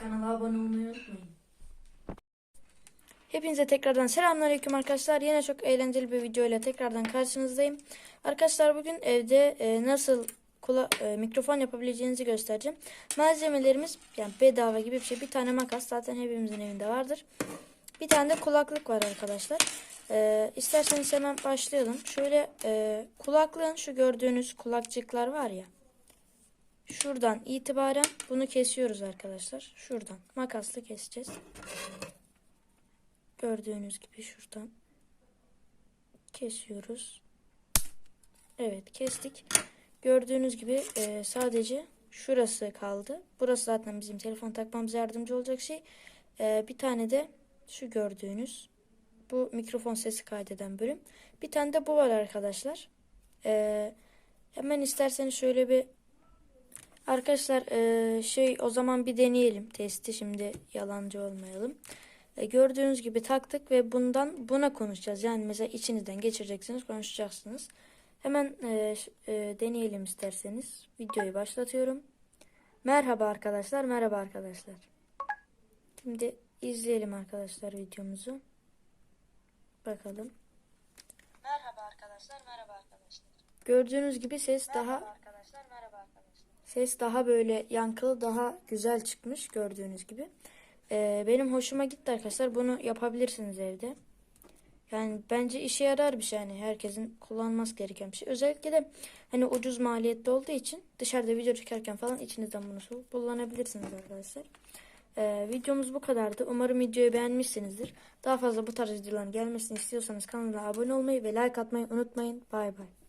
Kanala abone olmayı unutmayın. Hepinize tekrardan selamünaleyküm arkadaşlar. Yine çok eğlenceli bir video ile tekrardan karşınızdayım. Arkadaşlar bugün evde e, nasıl kula, e, mikrofon yapabileceğinizi göstereceğim. Malzemelerimiz yani bedava gibi bir şey. Bir tane makas zaten hepimizin evinde vardır. Bir tane de kulaklık var arkadaşlar. E, isterseniz hemen başlayalım. Şöyle e, kulaklığın şu gördüğünüz kulakçıklar var ya. Şuradan itibaren bunu kesiyoruz arkadaşlar. Şuradan makasla keseceğiz. Gördüğünüz gibi şuradan kesiyoruz. Evet kestik. Gördüğünüz gibi e, sadece şurası kaldı. Burası zaten bizim telefon takmamıza yardımcı olacak şey. E, bir tane de şu gördüğünüz bu mikrofon sesi kaydeden bölüm. Bir tane de bu var arkadaşlar. E, hemen isterseniz şöyle bir arkadaşlar e, şey o zaman bir deneyelim testi. Şimdi yalancı olmayalım. E, gördüğünüz gibi taktık ve bundan buna konuşacağız. Yani mesela içinizden geçireceksiniz, konuşacaksınız. Hemen e, e, deneyelim isterseniz. Videoyu başlatıyorum. Merhaba arkadaşlar, merhaba arkadaşlar. Şimdi izleyelim arkadaşlar videomuzu. Bakalım. Merhaba arkadaşlar, merhaba arkadaşlar. Gördüğünüz gibi ses daha Merhaba arkadaşlar. Ses daha böyle yankılı, daha güzel çıkmış gördüğünüz gibi. Ee, benim hoşuma gitti arkadaşlar. Bunu yapabilirsiniz evde. Yani bence işe yarar bir şey yani herkesin kullanması gereken bir şey. Özellikle de hani ucuz maliyette olduğu için dışarıda video çekerken falan içinizden bunu kullanabilirsiniz arkadaşlar. Ee, videomuz bu kadardı. Umarım videoyu beğenmişsinizdir. Daha fazla bu tarz videoların gelmesini istiyorsanız kanala abone olmayı ve like atmayı unutmayın. Bay bay.